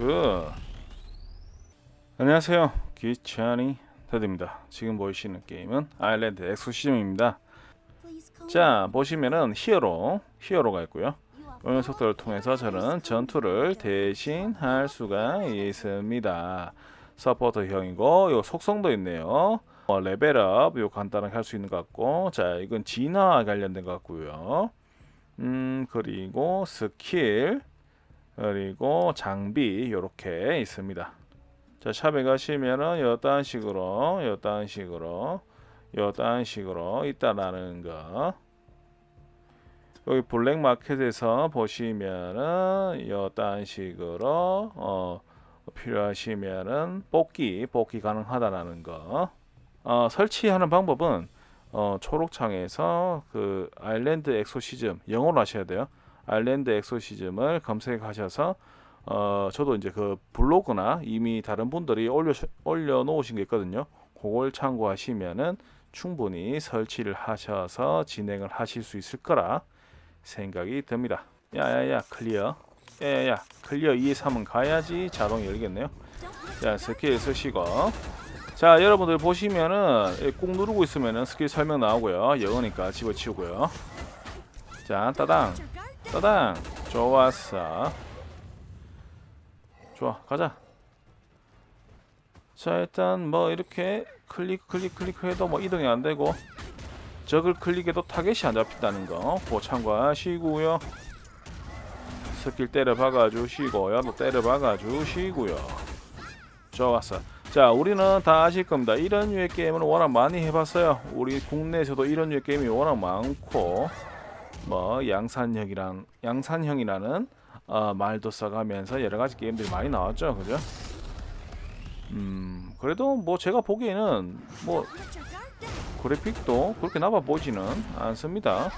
그. 안녕하세요. 기찬이 테드입니다. 지금 보이시는 게임은 아일랜드 엑소시즘입니다. 자 보시면은 히어로 히어로가 있고요. 이 녀석들을 통해서 저는 전투를 대신 할 수가 있습니다. 서포터형이고 요 속성도 있네요. 어, 레벨업 요 간단하게 할 수 있는 것 같고 자 이건 진화 관련된 것 같고요. 음 그리고 스킬 그리고 장비 요렇게 있습니다. 자 샵에 가시면은 요딴 식으로 요딴 식으로 요딴 식으로 있다라는 거 여기 블랙마켓에서 보시면은 요딴 식으로 어 필요하시면은 뽑기 뽑기 가능하다라는 거 어, 설치하는 방법은 어, 초록창에서 그 아일랜드 엑소시즘 영어로 하셔야 돼요. 아일랜드 엑소시즘을 검색하셔서 어 저도 이제 그 블로그나 이미 다른 분들이 올려 올려 놓으신 게 있거든요. 그걸 참고하시면은 충분히 설치를 하셔서 진행을 하실 수 있을 거라 생각이 듭니다. 야야야 클리어. 야야야 클리어 2, 3은 가야지 자동 열겠네요. 자 스킬 쓰시고 자 여러분들 보시면은 이꾹 누르고 있으면은 스킬 설명 나오고요. 영어니까 집어치우고요. 자 따당 따당. 좋았어. 좋아 가자. 자 일단 뭐 이렇게 클릭 클릭 클릭해도 뭐 이동이 안 되고 적을 클릭해도 타겟이 안 잡힌다는 거 그거 참고하시고요. 스킬 때려 박아 주시고요. 또 때려 박아 주시고요. 좋았어. 자 우리는 다 아실 겁니다. 이런 류의 게임은 워낙 많이 해봤어요. 우리 국내에서도 이런 류의 게임이 워낙 많고 뭐 양산형이란 양산형이라는 어, 말도 써가면서 여러 가지 게임들이 많이 나왔죠, 그죠? 음 그래도 뭐 제가 보기에는 뭐 그래픽도 그렇게 나빠 보지는 않습니다.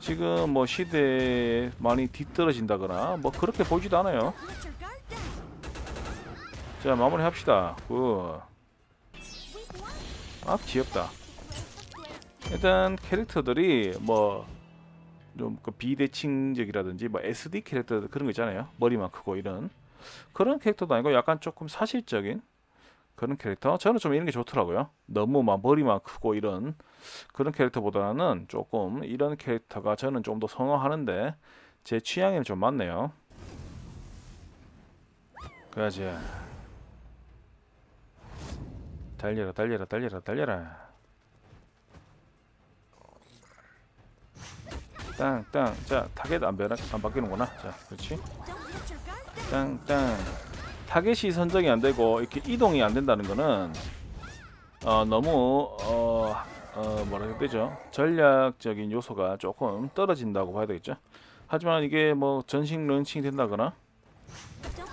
지금 뭐 시대에 많이 뒤떨어진다거나 뭐 그렇게 보지도 않아요. 자 마무리 합시다. 그. 아 귀엽다. 일단 캐릭터들이 뭐 좀 그 비대칭적이라든지 뭐 SD 캐릭터 그런 거 있잖아요. 머리만 크고 이런 그런 캐릭터도 아니고 약간 조금 사실적인 그런 캐릭터. 저는 좀 이런 게 좋더라고요. 너무 막 머리만 크고 이런 그런 캐릭터보다는 조금 이런 캐릭터가 저는 좀 더 선호하는데 제 취향에는 좀 맞네요. 그래야지. 달려라 달려라 달려라 달려라. 땅 땅. 자 타겟 안 변화 안 바뀌는구나. 자 그렇지. 땅 땅. 타겟이 선정이 안 되고 이렇게 이동이 안 된다는 거는 어 너무 어, 어 뭐라 해야 되죠? 전략적인 요소가 조금 떨어진다고 봐야 되겠죠? 하지만 이게 뭐 전식 런칭 된다거나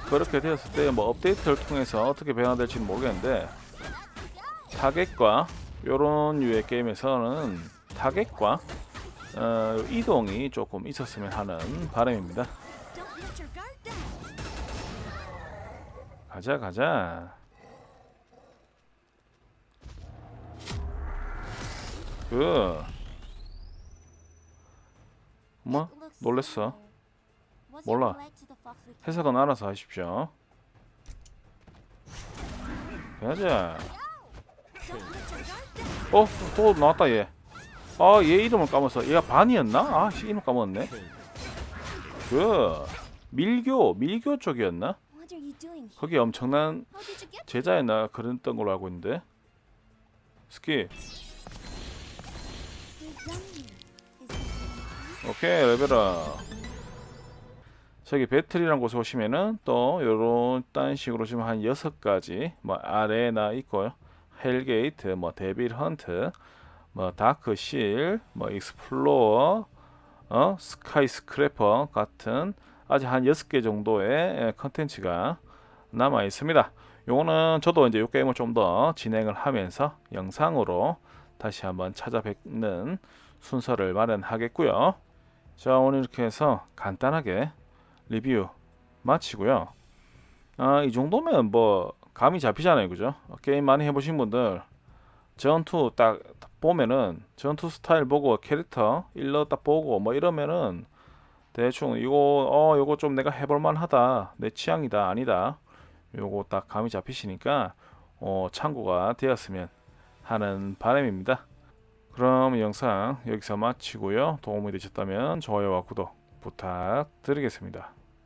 그렇게 되었을 때 뭐 업데이트를 통해서 어떻게 변화될지는 모르겠는데 타겟과 요런 유의 게임에서는 타겟과 어, 이동이 조금 있었으면 하는 바람입니다. 가자 가자. 그 뭐? 놀랬어. 몰라. 해석은 알아서 하십시오. 가자. 어, 또 나왔다 얘. 아, 얘 이름을 까먹었어. 얘가 반이었나? 아, 씨, 이름 까먹었네. 그 밀교, 밀교 쪽이었나? 거기 엄청난 제자였나 그랬던 걸로 알고 있는데. 스키. 오케이, 레벨업. 저기 배틀이란 곳에 오시면은 또 요런 딴 식으로 지금 한 여섯 가지 뭐 아레나 있고요. 헬게이트, 뭐 데빌 헌트, 뭐 다크실, 뭐 익스플로어, 어 스카이 스크래퍼 같은 아직 한 여섯 개 정도의 예, 컨텐츠가 남아 있습니다. 요거는 저도 이제 요 게임을 좀 더 진행을 하면서 영상으로 다시 한번 찾아뵙는 순서를 마련하겠고요. 자 오늘 이렇게 해서 간단하게 리뷰 마치고요. 아, 이 정도면 뭐 감이 잡히잖아요, 그죠? 게임 많이 해보신 분들 전투 딱 보면은 전투 스타일 보고 캐릭터 일러 딱 보고 뭐 이러면은 대충 이거 어 요거 좀 내가 해볼 만하다 내 취향이다 아니다 요거 딱 감이 잡히시니까 어 참고가 되었으면 하는 바람입니다. 그럼 이 영상 여기서 마치고요. 도움이 되셨다면 좋아요와 구독 부탁드리겠습니다.